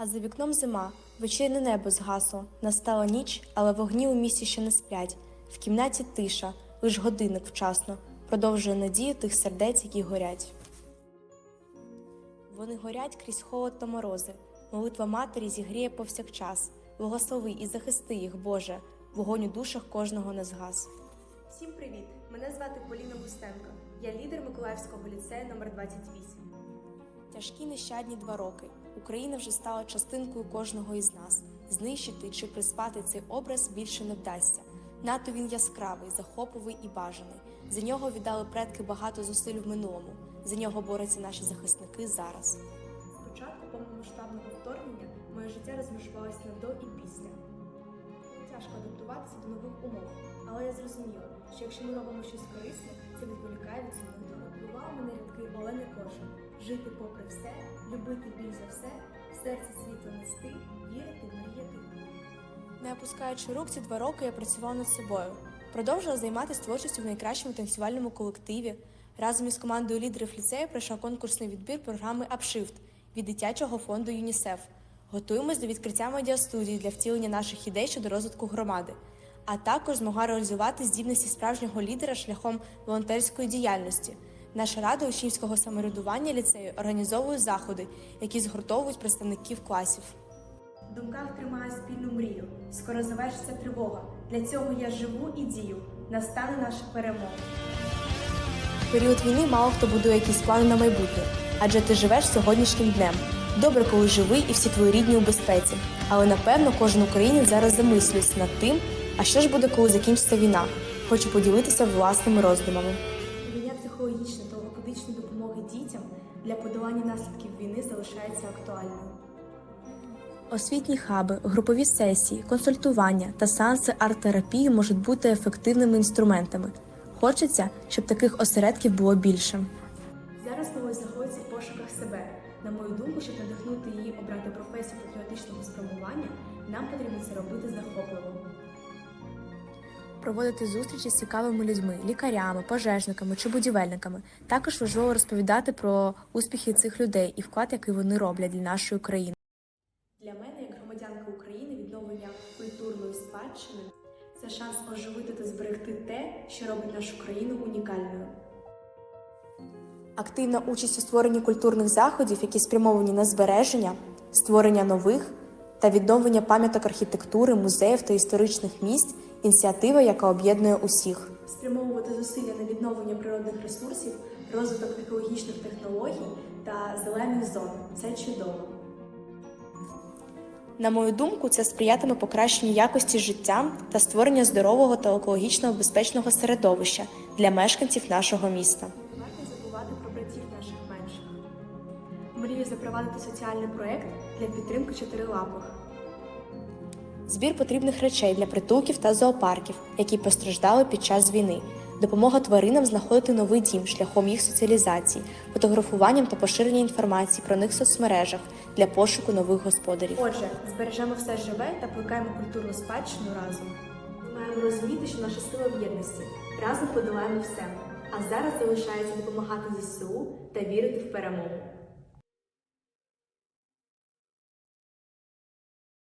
А за вікном зима, вечірне небо згасло. Настала ніч, але вогні у місті ще не сплять. В кімнаті тиша, лиш годинник вчасно, продовжує надію тих сердець, які горять. Вони горять крізь холод та морози. Молитва матері зігріє повсякчас. Благослови і захисти їх, Боже, вогонь у душах кожного не згас. Всім привіт! Мене звати Поліна Густенко. Я лідер Миколаївського ліцею номер 28. Тяжкі нещадні два роки. Україна вже стала частинкою кожного із нас. Знищити чи приспати цей образ більше не вдасться. Надто він яскравий, захопливий і бажаний. За нього віддали предки багато зусиль в минулому. За нього борються наші захисники зараз. З початку повномасштабного вторгнення моє життя розмежувалось на до і після. Тяжко адаптуватися до нових умов, але я зрозуміла, що якщо ми робимо щось корисне, це відволікає від сумних думок. Бували мене рядки Олени Кошин. Жити попри все, любити біль за все, в серці світло нести, вірити, мріяти. Не опускаючи рук, ці два роки я працювала над собою. Продовжила займатися творчістю в найкращому танцювальному колективі. Разом із командою лідерів ліцею пройшла конкурсний відбір програми Апшифт від дитячого фонду ЮНІСЕФ. Готуємось до відкриття медіастудії для втілення наших ідей щодо розвитку громади. А також змогла реалізувати здібності справжнього лідера шляхом волонтерської діяльності. Наша рада учнівського самоврядування ліцею організовує заходи, які згуртовують представників класів. В думках тримаю спільну мрію. Скоро завершиться тривога. Для цього я живу і дію. Настане наша перемога. В період війни мало хто будує якісь плани на майбутнє, адже ти живеш сьогоднішнім днем. Добре, коли живий і всі твої рідні у безпеці. Але напевно кожен українець зараз замислюється над тим, а що ж буде, коли закінчиться війна. Хочу поділитися власними роздумами. Надання психологічної та логопедичної допомоги дітям для подолання наслідків війни залишається актуальною. Освітні хаби, групові сесії, консультування та сеанси арт-терапії можуть бути ефективними інструментами. Хочеться, щоб таких осередків було більше. Думку, щоб надихнути її обрати професію патріотичного спрямування, нам потрібно це робити захопливо. Проводити зустрічі з цікавими людьми, лікарями, пожежниками чи будівельниками. Також важливо розповідати про успіхи цих людей і вклад, який вони роблять для нашої країни. Для мене, як громадянка України, відновлення культурної спадщини це шанс оживити та зберегти те, що робить нашу країну унікальною. Активна участь у створенні культурних заходів, які спрямовані на збереження, створення нових та відновлення пам'яток архітектури, музеїв та історичних місць ініціатива, яка об'єднує усіх. Спрямовувати зусилля на відновлення природних ресурсів, розвиток екологічних технологій та зелених зон це чудово. На мою думку, це сприятиме покращенню якості життя та створення здорового та екологічно безпечного середовища для мешканців нашого міста. Наших менших. Мрію запровадити соціальний проект для підтримки чотирилапих. Збір потрібних речей для притулків та зоопарків, які постраждали під час війни, допомога тваринам знаходити новий дім шляхом їх соціалізації, фотографуванням та поширення інформації про них в соцмережах для пошуку нових господарів. Отже, збережемо все живе та плекаємо культурну спадщину разом. Ми маємо розуміти, що наша сила в єдності. Разом подолаємо все. А зараз залишається допомагати ЗСУ та вірити в перемогу.